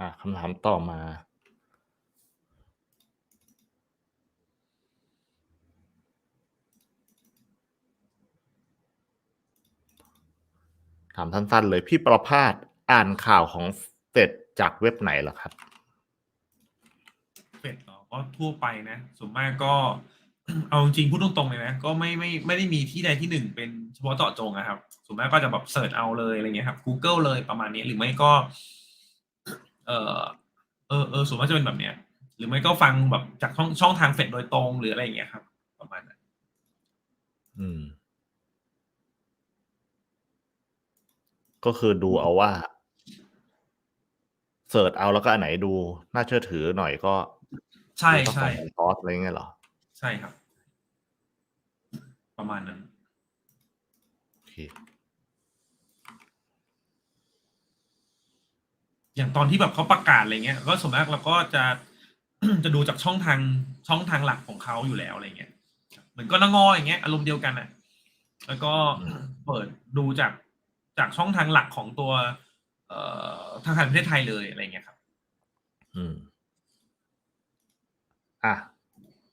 อะคำถามต่อมา ถามสั้นๆเลยพี่ประภาสอ่านข่าวของเฟดจากเว็บไหนเหรอครับ เฟดเหรอก็ทั่วไปนะส่วนมากก็ เอาจริงพูดตรงๆเลยนะ ก็ไม่ไม่ไม่ได้มีที่ใดที่หนึ่งเป็นเฉพาะเจาะจงนะครับส่วนมากก็จะแบบเสิร์ชเอาเลยอะไรเงี้ยครับ Google เลยประมาณนี้หรือไม่ก็ เออเออเออส่วนมากจะเป็นแบบเนี้ย หรือไม่ก็ฟังแบบจากช่องช่องทางเฟดโดยตรงหรืออะไรอย่างเงี้ยครับ ประมาณนั้นอืม ก็คือดูเอาว่าเสิร์ชเอาแล้วก็อันไหนดู น่าเชื่อถือหน่อยก็ใช่ดูสักใช่สองคอร์สอะไรเงี้ยเหรอ ใช่ครับ ประมาณนั้นโอเค อย่างตอนที่แบบเขาประกาศอะไรเงี้ย ก็ส่วนมากเราก็จะจะดูจากช่องทางช่องทางหลักของเขาอยู่แล้วอะไรเงี้ยเหมือนก็ละงออย่างเงี้ยอารมณ์เดียวกันอะ แล้วก็อืมเปิดดูจากจากช่องทางหลักของตัว เอ่อธนาคารประเทศไทยเลยอะไรเงี้ยครับ อืม อะ